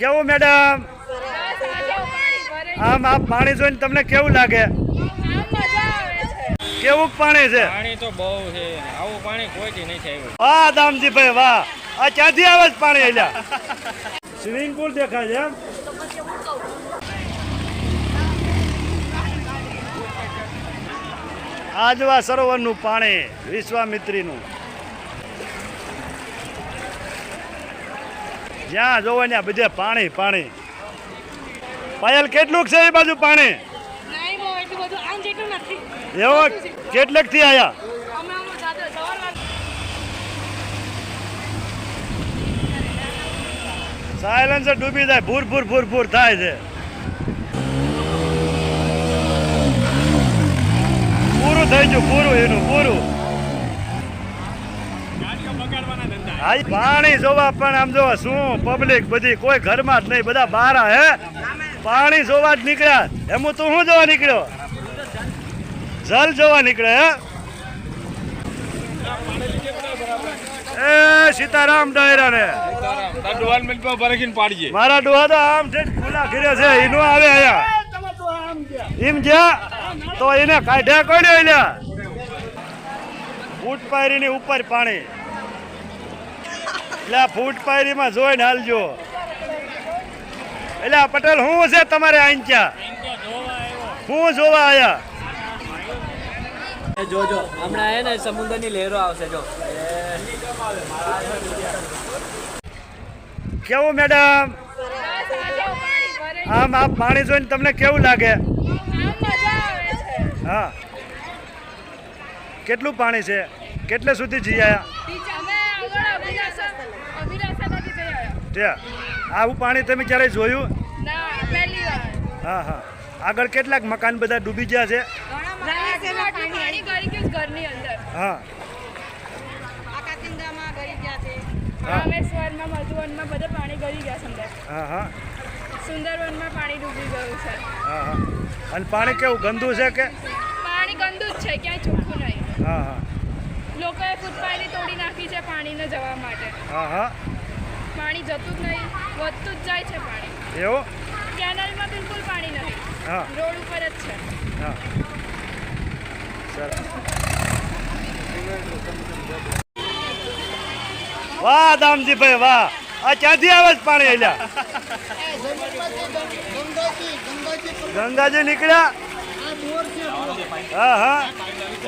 કેવું મેડમ? આમ આ પાણી જોઈને તમને કેવું લાગે? કેવું પાણી છે? પાણી તો બહુ છે. આવું પાણી કોઈથી નથી આવ્યું વાહ દામજીભાઈ વાહ. આ ક્યાંથી આવે છે પાણી અહીંયા? સ્વિમિંગ પુલ દેખાય છે એમ? આજવા સરોવરનું પાણી વિશ્વામિત્રીનું. જ્યાં જોવો ત્યાં બધે પાણી પાણી. પાયલ કેટલું છે એ બાજુ પાણી? એવો કેટલેકથી આયા? સાયલેન્સર ડૂબી જાય ભૂર ભૂર ભૂર ભૂર થાય છે. પૂરું થઈ ગયું પૂરું એનું પૂરું. હા પાણી જોવા પણ આમ જો શું પબ્લિક બધી, કોઈ ઘરમાં જ નહીં, બધા બહાર હે? પાણી જોવા જ નીકળ્યા. એમ તું શું જોવા નીકળ્યો? જલ જોવા નીકળે, હે? એ સીતારામ ડાયરા ને મારા ડોહા તો આમ છે ખુલ્લા ઘરે છે એનું આવે અહીંયા. એમ જ્યાં? તો એને કાઢ્યા કોને ફૂટ પાયરીની ઉપર પાણી. એટલે આ ફૂટ પાયરીમાં જોઈને હાલજો. એટલે પટેલ શું છે તમારે આંચ્યા શું જોવા આવ્યા જોજો હમણાં હે ને સમુદ્રની લહેરો આવશે જો. કેવું મેડમ? આમ આ પાણી જોઈને તમને કેવું લાગે? હા. કેટલું પાણી છે? કેટલે સુધી જઈ આયા ત્યાં આવું પાણી તમે ક્યારેય જોયું? હા હા. આગળ કેટલાક મકાન બધા ડૂબી ગયા છે? પાણી કરી ગયું ઘરની અંદર? હા. રામેશ્વરમાં મધુવનમાં બધે પાણી ગરી ગયા છે અંદર. હા હા. સુંદરવનમાં પાણી ડૂબી ગયું છે. હા હા. અને પાણી કેવું ગંદુ છે કે? પાણી ગંદુ જ છે ક્યાંય ચોખ્ખું નહીં. હા હા. લોકોએ ફૂટપાથી તોડી નાખી છે પાણીને જવા માટે. હા હા. પાણી જતું જ નહીં વધતું જ જાય છે પાણી. એવું? કેનાલમાં બિલકુલ પાણી નહીં હા. રોડ ઉપર જ છે. હા. વાહ દામજીભાઈ વાહ. આ ક્યાંથી આવે છે પાણી અહીંયા ગંગાજી નીકળ્યા? હા હા.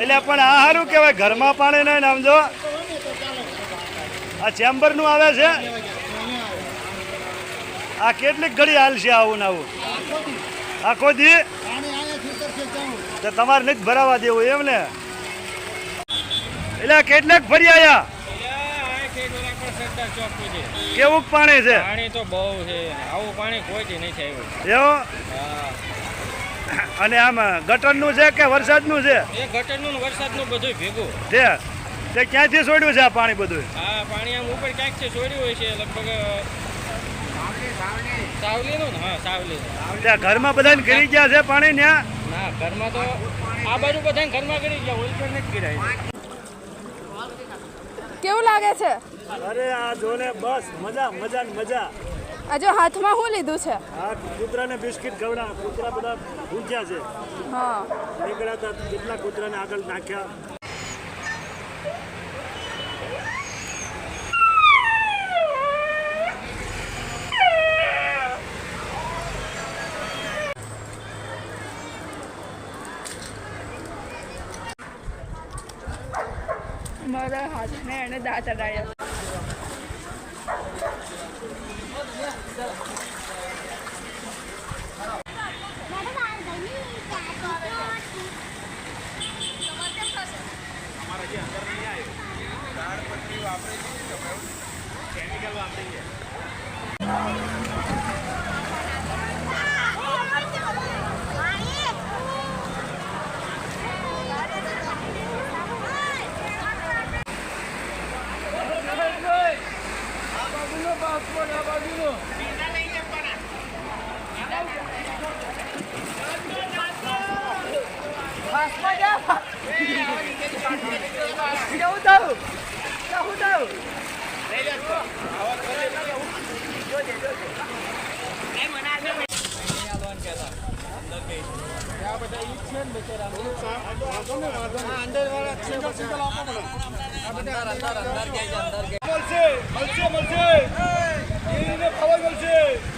એટલે પણ આ સારું કહેવાય ઘરમાં પાણી નહીં આમ જો. આ ચેમ્બરનું આવે છે? આ કેટલીક ઘડી હાલશે આવું ને આવું? આખો દી? તમારે નથી ભરાવા દેવું એમ ને? એટલે કેટલાક ફરી આયા? કેવું પાણી છે? પાણી તો બહુ છે આવું પાણી કોઈથી નહીં આવ્યું અને આમ ગટરનું છે કે વરસાદનું છે? એ ગટરનું ને વરસાદનું બધું ભેગું તે તે ક્યાંથી છોડ્યું છે આ પાણી બધું? આ પાણી આમ ઉપર ક્યાંક છે છોડ્યું હોય છે? લગભગ સાવલીનું ને હા સાવલી. ત્યાં ઘરમાં બધાને ગરી ગયા છે પાણી ત્યાં ના ઘરમાં તો આ બાજુ બધા ઘરમાં ગરી ગયા ઓલ પર નથી ગિરાય. કેવું લાગે છે? અરે આ જોને બસ મજા મજા ને મજા. આજે હાથમાં શું લીધું છે? આ કૂતરાને બિસ્કિટ ખવડા કૂતરા બધા ભૂખ્યા છે. હા. નીકળ્યા હતા કેટલા કૂતરાને આગળ નાખ્યા. મારા હાથને એને દાંત અડાડ્યા જવું થયું જવું થયું અંદર વાળા અંદર અંદર અંદર અંદર મળશે મળશે મળશે. પાવર મળશે.